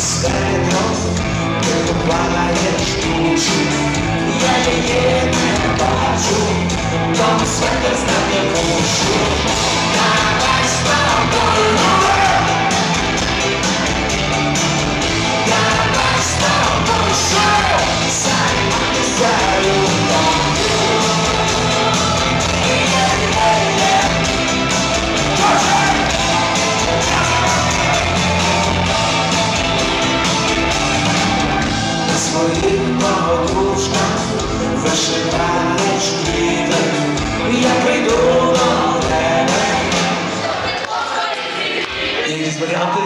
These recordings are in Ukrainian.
безпечно, перебуваєш душу, я її не бачу, там света знати мушу. Вишиваєш квіти, я варіанти?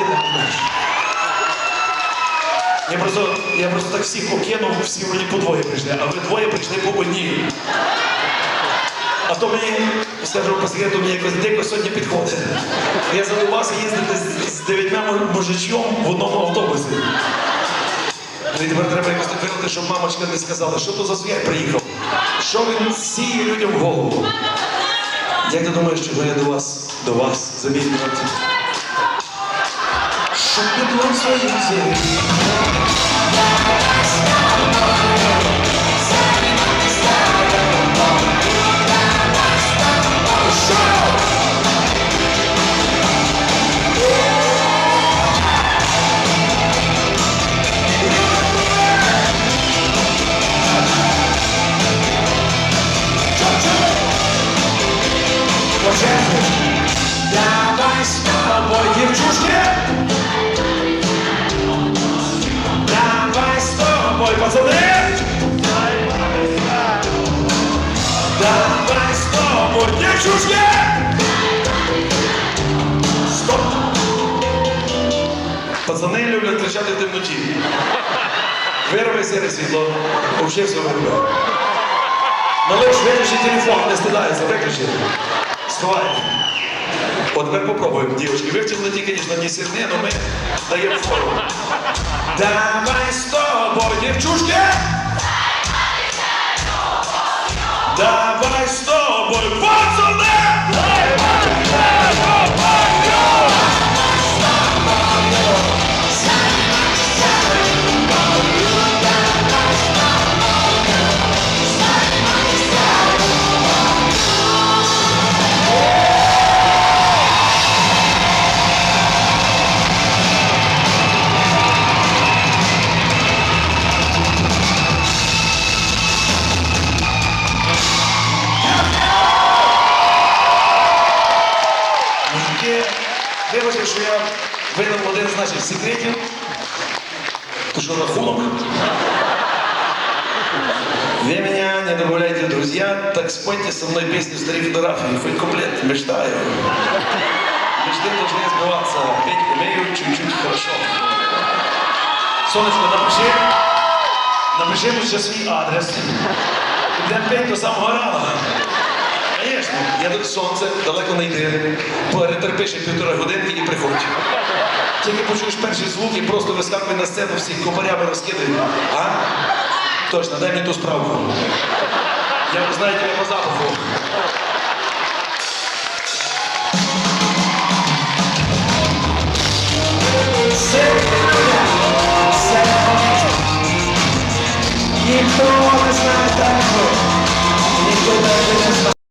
Я просто, я просто так всіх окинув, всі вроді по двоє прийшли, а ви двоє прийшли по одній. А то мені, скажу по секрету, мені якось дико сьогодні підходить. Я задумався їздити з, дев'ятьма му- мужичком в одному автобусі. Ну тепер треба якось так щоб мамочка не сказала, що то за звір приїхав. Що він сіє людям в голову. Як ти думаєш, чого я до вас, до вас замінювати? Щоб під вам своїм зірі. Давай з тобою, пацани. Давай з тобою, дівчушки. Стоп! Пацани люблять кричати в темноті. Вирви сіре світло, все вирви. Малиш, виключи телефон, не стидається, виключи. Сховай. От тепер попробуємо, дівчатки. Вивчили тільки, звісно, не сірни, але ми даємо форму. Давай з тобою, дівчушки. Давай з тобою, пацани! вибачте, що я видав один з наших секретів. То що рахунок? Вы меня не добавляйте в друзья, так спойте со мной песню «Старые фотографии», хоть куплет, мечтаю. Мечты должны сбываться, петь умею чуть-чуть хорошо. Сонечко, напиши, напиши мені ще свій адрес. Будемо петь до самого рана. Звісно, Ядуть сонце, далеко не йди. перетерпиш півтори годинки і приходь. Тільки почуєш перші звуки, просто вискакує на сцену, всіх копарями розкидають. А? Точно, дай мені ту справку. Я ви знаєте, я по запаху. Ніхто не знає так, ніхто не знає.